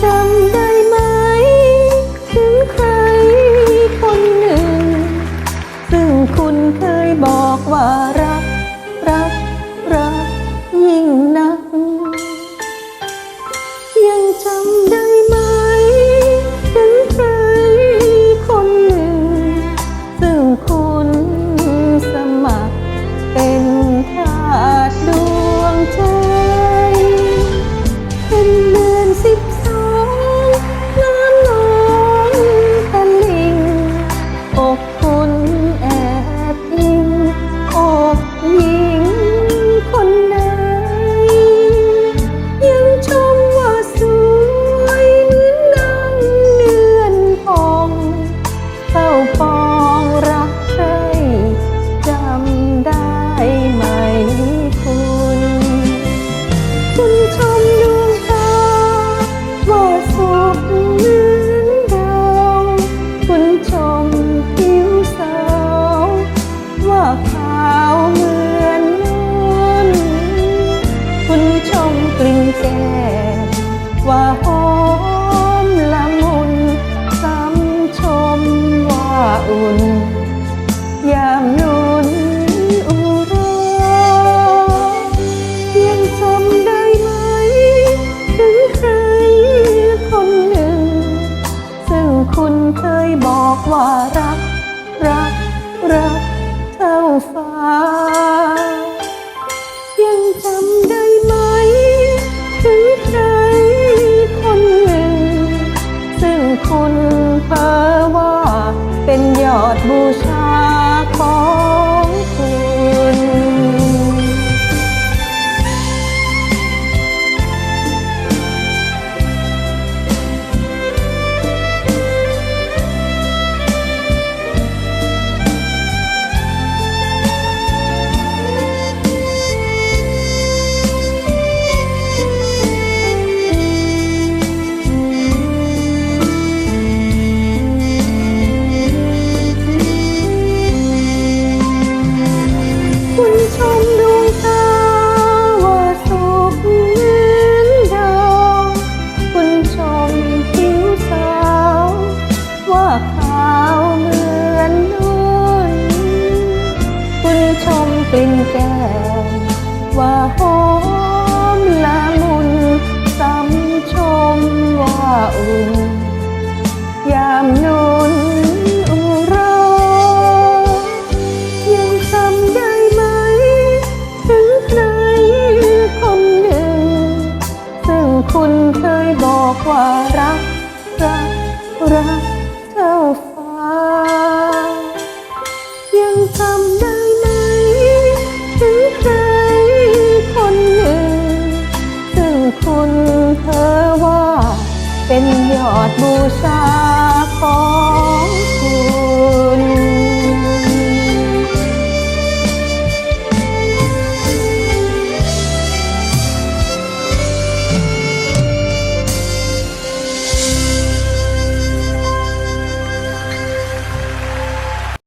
จ อุ่น ยามนุ่นอุรายังจำได้ไหม ถึงใครคนหนึ่ง ซึ่งคุณเคยบอกว่ารัก รัก รักเท่าฟ้า ยังจำได้ไหม ถึงใครคนหนึ่ง ซึ่งคุณเพ้อว่า เป็นยอดบูชา กลิ่นแก้มว่าหอมละมุนซ้ำชมว่าอุ่น ยามนุ่นอุรายังจำได้ไหม ถึงใครคนหนึ่ง ซึ่งคุณเคยบอกว่ารัก รัก รัก เป็นยอดบูชาขอ